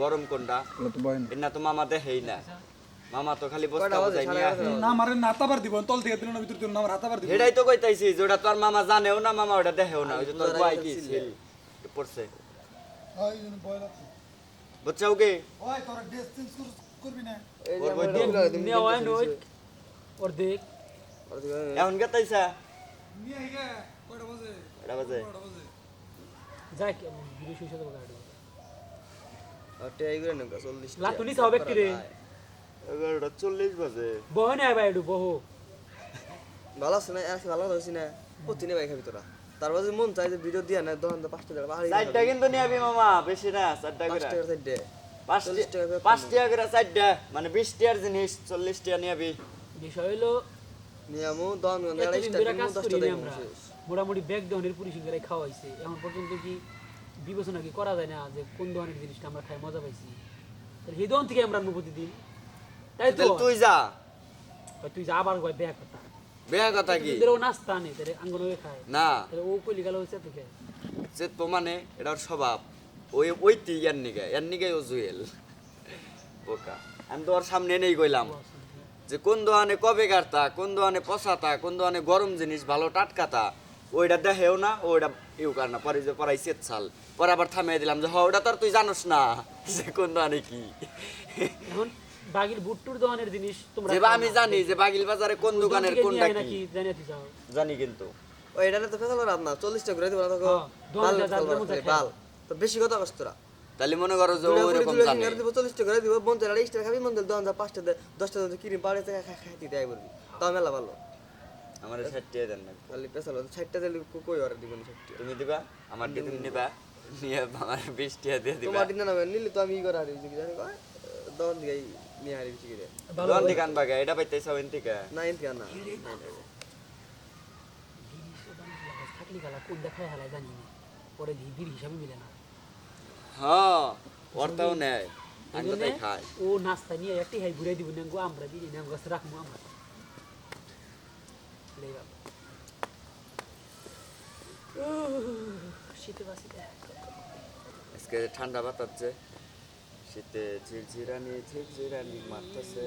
গরম কোনটা? না। তো মামা দেহেই না। মামা তো খালি বস্তা বাজে? নিয়ে না আমার নাতাবার দিব তল থেকে দিল না ভিতর দিল না আমার হাতাবার দিব। এটাই তো কইতাইছি যে ওটা তোর মামা জানেও না মামা ওটা দেহেও না। ওই যে তোর বয় কি ছিল। পড়ছে। বুঝছাও কি? ওই তোরা ড্রেস চেঞ্জ করবি না? হয় কিনতে নয় দিছো। ওর দেখ। এখন গেতাইছা নিয়ে আইগা কয়টা বাজে? কয়টা বাজে? যাই ভিডিও শুয়ে দেবো গাড়ি টেয়াই করে নেব, 40 টা। লাতুনি সাও ব্যক্তি রে এগারোটা চল্লিশ বাজে। বহ না ভাই একটু বহ। ভালো আছে না আজকে ভালো হয়েছি না প্রতিদিনে ভাই খাবি তোরা। তারপর যদি মন চাই যে ভিডিও দিয়া না দোকান তো পাঁচটা টাকা চারটা কিন্তু নিয়ে মামা বেশি না চারটা পাঁচ করে টাকা। করে চারটা মানে বিশ টাকার জিনিস চল্লিশ টাকা নিয়ে আবি বিষয় হলো নিয়ামু দোকান দশটা। মোটামুটি ব্যাগ দহনের পুলিশিং খাওয়াইছে। এখন পর্যন্ত কি বিবেচনা কি করা যায় না যে কোন ধরনের জিনিসটা আমরা খাই মজা পাইছি? তাহলে থেকে আমরা অনুভূতি দিই তাই তো? তুই যা। তুই যা আবার কয় ব্যাগ কথা। বেয়া কথা কি? ও নাস্তা নেই তাহলে আঙ্গন হয়ে খায়। না। ও কইলি গেল হচ্ছে তোকে যে তো মানে এটা ওর স্বভাব। ওই ওই তুই ইয়ার নিগে ইয়ার নিগে ও জুয়েল। বোকা। আমি তো ওর সামনে নেই কইলাম যে কোন দোকানে কবে কাটতা কোন দোকানে পচাতা কোন দোকানে গরম জিনিস ভালো টাটকাতা ওইটা দেখেও না ওইটা ইউ কার না পরে যে পরাই সেত সাল পরে আবার থামিয়ে দিলাম যে হ ওটা তো আর তুই জানোস না। যে কোন দোকানে কি। এখন বাগির বুট্টুর দোকানের জিনিস তোমরা যে আমি জানি যে বাগিল বাজারে কোন দোকানের কোনটা কি। জানি কিন্তু। ও এটা তো ফেসাল রাত না চল্লিশ টাকা করে দিব না তোকে হ্যাঁ, বাল বাল। তো বেশি কথা কস তোরা। তাহলে মনে করো যে দুটা ওই করে রকম দুটা জানে দিব চল্লিশ টাকা করে দিব মন চাই আড়াইশ টাকা খাবি মন চাই দোকান যা পাঁচটা দে দশটা দে কিনে পাড়ে থেকে খাই খাই দিতে বলবি। তাও মেলা ভালো। আমার ষাটটিয়ে দেন না। খালি পেশাল ষাটটা দিলে কই আর দিবেন ষাটটা তুমি দিবা? আমার দিয়ে তুমি নিবা। নিয়ে আমার বিশ টাকা দিয়ে দিবা। তোমার দিন না নিলে তো আমি ই করে হারি জানি কয়? দোকান দিকে নিয়ে হারি বেশি করে ভালো দোকান থেকে আনবা গে, এটা পাইতেছ ওইন থেকে না। ইনতে না থাকলি গালা কোন দেখায় হালায় জানি না। পরে ভিড় হিসাবে মিলে না। হ্যাঁ ওরটাও নেয়। আমি তো খাই ও নাস্তা নিয়ে একটি হাই ঘুরে দিব না গো আমরা দিই না গাছ রাখব আমরা। লে বাবা। উহ, শীতে বাসিতে আজকে ঠান্ডা বাতাচ্ছে শীতে ঝিরঝিরানি ঝিরঝিরানি মারতেছে।